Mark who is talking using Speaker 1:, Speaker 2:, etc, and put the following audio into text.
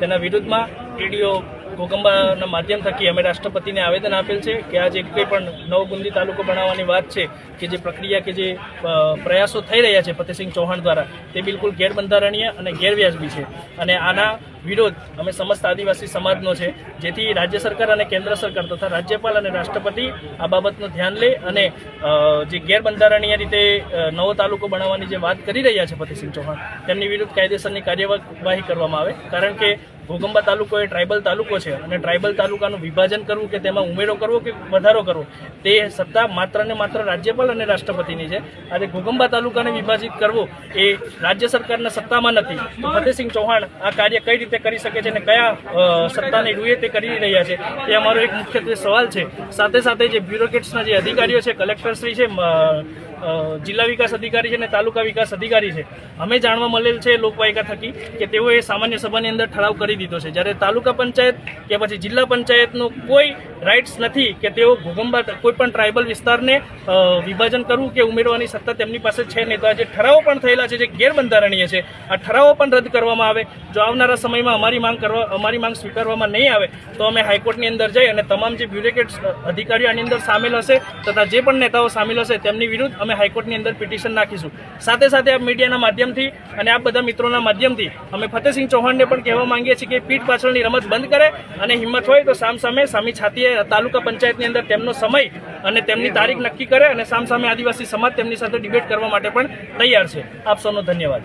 Speaker 1: તેના વિરુદ્ધમાં ટીડીઓ ગોગંબાના માધ્યમ થકી અમે રાષ્ટ્રપતિને આવેદન આપેલ છે કે આ જે કંઈ પણ નવબુંદી તાલુકો બનાવવાની વાત છે કે જે પ્રક્રિયા કે જે પ્રયાસો થઈ રહ્યા છે ફતેહસિંહ ચૌહાણ દ્વારા તે બિલકુલ ગેરબંધારણીય અને ગેરવ્યાજબી છે. અને આના વિરોધ અમે સમસ્ત આદિવાસી સમાજનો છે. જેથી રાજ્ય સરકાર અને કેન્દ્ર સરકાર તથા રાજ્યપાલ અને રાષ્ટ્રપતિ આ બાબતનું ધ્યાન લે અને જે ગેરબંધારણીય રીતે નવો તાલુકો બનાવવાની જે વાત કરી રહ્યા છે ફતેહસિંહ ચૌહાણ, તેમની વિરુદ્ધ કાયદેસરની કાર્યવાહી કરવામાં આવે. કારણ કે ઘોગંબા તાલુકો એ ટ્રાઇબલ તાલુકો છે અને ટ્રાઇબલ તાલુકાનું વિભાજન કરવું કે તેમાં ઉમેરો કરવો કે વધારો કરવો, તે સત્તા માત્ર ને માત્ર રાજ્યપાલ અને રાષ્ટ્રપતિની છે. આજે ઘોગંબા તાલુકાને વિભાજિત કરવો એ રાજ્ય સરકારના સત્તામાં નથી. તો ફતેહસિંહ ચૌહાણ આ કાર્ય કઈ રીતે કરી શકે છે અને કયા સત્તાને રૂએ તે કરી રહ્યા છે તે અમારો એક મુખ્યત્વે સવાલ છે. સાથે સાથે જે બ્યુરોક્રેટ્સના જે અધિકારીઓ છે, કલેક્ટરશ્રી છે જિલ્લા વિકાસ અધિકારી છે અને તાલુકા વિકાસ અધિકારી છે. અમે જાણવા મળેલ છે, લોકવાયકા થકી, કે તેઓએ સામાન્ય સભાની અંદર ઠરાવ કરી દીધો છે. જ્યારે તાલુકા પંચાયત કે પછી જિલ્લા પંચાયતનો કોઈ રાઇટ્સ નથી કે તેઓ ભૂગંબા કોઈ પણ ટ્રાઇબલ વિસ્તારને વિભાજન કરવું કે ઉમેરવાની સત્તા તેમની પાસે છે નહીં. તો આજે ઠરાવો પણ થયેલા છે, જે ગેરબંધારણીય છે, આ ઠરાવો પણ રદ કરવામાં આવે. જો આવનારા સમયમાં અમારી માંગ કરવા, અમારી માંગ સ્વીકારવામાં નહીં આવે, તો અમે હાઈકોર્ટની અંદર જઈ અને તમામ જે બ્યુરોક્રેટ્સ અધિકારીઓ આની અંદર સામેલ હશે તથા જે પણ નેતાઓ સામેલ હશે તેમની વિરુદ્ધ અમે હાઈકોર્ટની અંદર પિટિશન નાખીશું. સાથે સાથે આ મીડિયાના માધ્યમથી અને આ બધા મિત્રોના માધ્યમથી અમે ફતેહસિંહ ચૌહાણને પણ કહેવા માંગીએ છીએ કે પીઠ પાછળની રમત બંધ કરે અને હિંમત હોય તો સામ સામે સામી છાતીએ તાલુકા પંચાયતની અંદર તેમનો સમય અને તેમની તારીખ નક્કી કરે અને સામ સામે આદિવાસી સમાજ તેમની સાથે ડિબેટ કરવા માટે પણ તૈયાર છે. આપ સૌનો ધન્યવાદ.